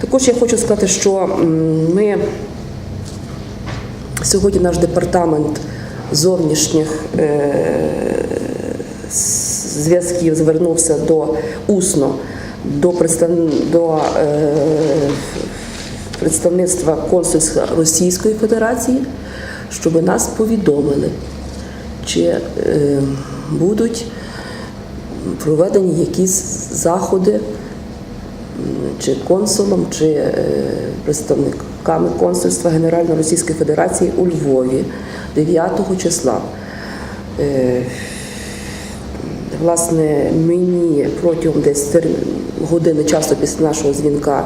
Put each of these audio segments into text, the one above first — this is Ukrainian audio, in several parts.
Також я хочу сказати, що ми сьогодні наш департамент зовнішніх е, зв'язків звернувся до усно до, до е, представництва консульства Російської Федерації, щоб нас повідомили, чи е, будуть проведені якісь заходи чи консулом, чи е, представниками консульства Генеральної Російської Федерації у Львові 9 числа. Е, Власне, мені протягом десь години часу після нашого дзвінка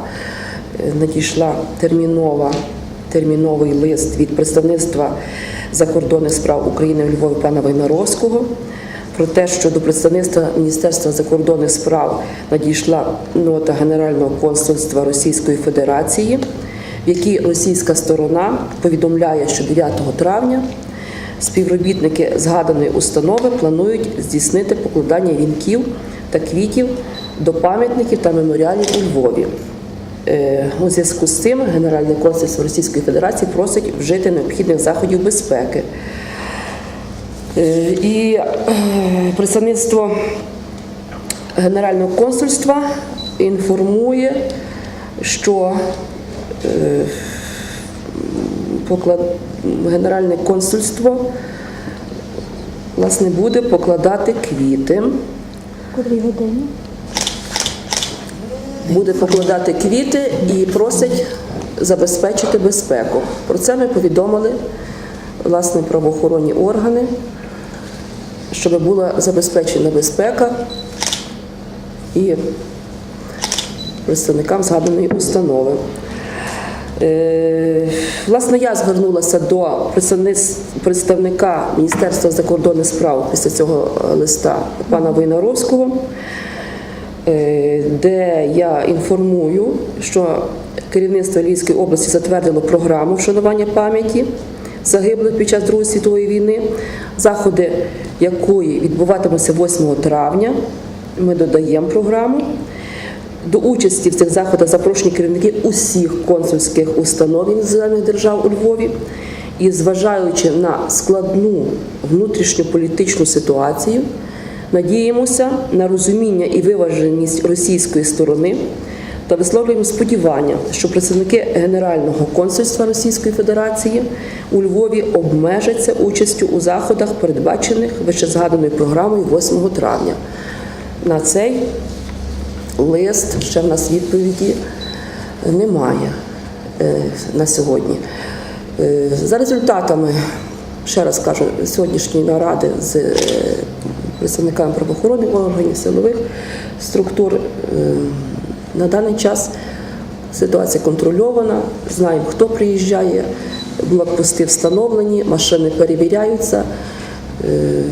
е, надійшла термінова, терміновий лист від представництва закордонних справ України у Львові пана Войнаровського про те, що до представництва Міністерства закордонних справ надійшла нота Генерального консульства Російської Федерації, в якій російська сторона повідомляє, що 9 травня Співробітники згаданої установи планують здійснити покладання вінків та квітів до пам'ятників та меморіалів у Львові. Е, У зв'язку з цим Генеральне консульство Російської Федерації просить вжити необхідних заходів безпеки. Е, І е, представництво Генерального консульства інформує, що е, поклад... Генеральне консульство власне буде покладати квіти. Котрій годині? Буде покладати квіти і просить забезпечити безпеку. Про це ми повідомили власне правоохоронні органи, щоб була забезпечена безпека і представникам згаданої установи. Е, Власне, я звернулася до представника Міністерства закордонних справ після цього листа пана Войнаровського, е, де я інформую, що керівництво Львівської області затвердило програму вшанування пам'яті загиблих під час Другої світової війни, заходи якої відбуватимуться 8 травня. Ми додаємо програму. До участі в цих заходах запрошені керівники усіх консульських установ іноземних держав у Львові. І зважаючи на складну внутрішньополітичну ситуацію, надіємося на розуміння і виваженість російської сторони та висловлюємо сподівання, що представники Генерального консульства Російської Федерації у Львові обмежаться участю у заходах, передбачених вищезгаданою програмою 8 травня. На цей лист, ще в нас відповіді немає е, на сьогодні. Е, За результатами, ще раз кажу, сьогоднішньої наради з е, представниками правоохоронних органів, силових структур, на даний час ситуація контрольована, знаємо, хто приїжджає, блокпости встановлені, машини перевіряються. Е,